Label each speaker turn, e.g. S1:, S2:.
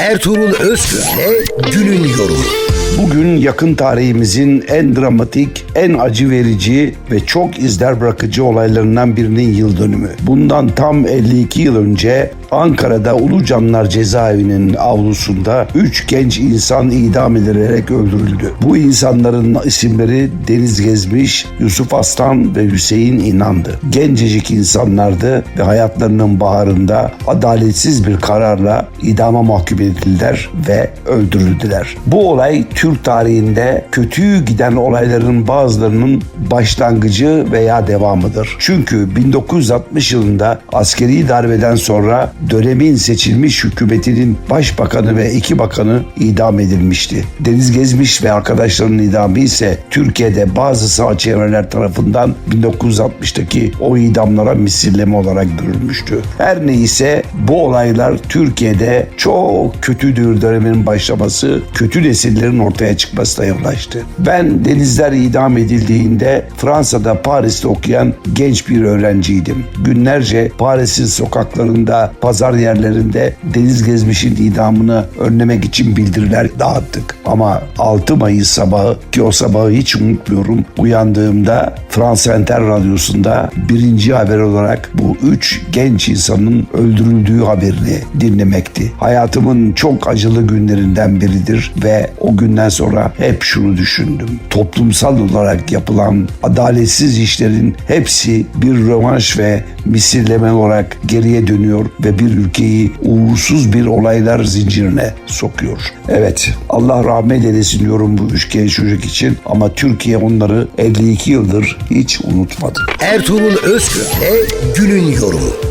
S1: Ertuğrul Özkürk'le günün yorumu.
S2: Bugün yakın tarihimizin en dramatik, en acı verici ve çok izler bırakıcı olaylarından birinin yıl dönümü. Bundan tam 52 yıl önce Ankara'da Ulucanlar Cezaevinin avlusunda 3 genç insan idam edilerek öldürüldü. Bu insanların isimleri Deniz Gezmiş, Yusuf Aslan ve Hüseyin İnan'dı. Gencecik insanlardı ve hayatlarının baharında adaletsiz bir kararla idama mahkum edildiler ve öldürüldüler. Bu olay Türk tarihinde kötü giden olayların bazılarının başlangıcı veya devamıdır. Çünkü 1960 yılında askeri darbeden sonra dönemin seçilmiş hükümetinin başbakanı ve iki bakanı idam edilmişti. Deniz Gezmiş ve arkadaşlarının idamı ise Türkiye'de bazı sağ çevreler tarafından 1960'taki o idamlara misilleme olarak görülmüştü. Her neyse bu olaylar Türkiye'de çok kötü bir dönemin başlaması, kötü nesillerin ortaya çıkmasına yol açtı. Ben Denizler idam edildiğinde Fransa'da Paris'te okuyan genç bir öğrenciydim. Günlerce Paris'in sokaklarında, pazar yerlerinde Deniz Gezmiş'in idamını önlemek için bildiriler dağıttık. Ama 6 Mayıs sabahı ki o sabahı hiç unutmuyorum uyandığımda Fransa Enter Radyosu'nda birinci haber olarak bu üç genç insanın öldürüldüğü haberini dinlemekti. Hayatımın çok acılı günlerinden biridir ve o günden sonra hep şunu düşündüm. Toplumsal olarak yapılan adaletsiz işlerin hepsi bir rövanş ve misilleme olarak geriye dönüyor ve bir ülkeyi uğursuz bir olaylar zincirine sokuyor. Evet Allah rahmet eylesin diyorum bu üç genç çocuk için ama Türkiye onları 52 yıldır hiç unutmadı.
S1: Ertuğrul Özkürk'le günün yorumu.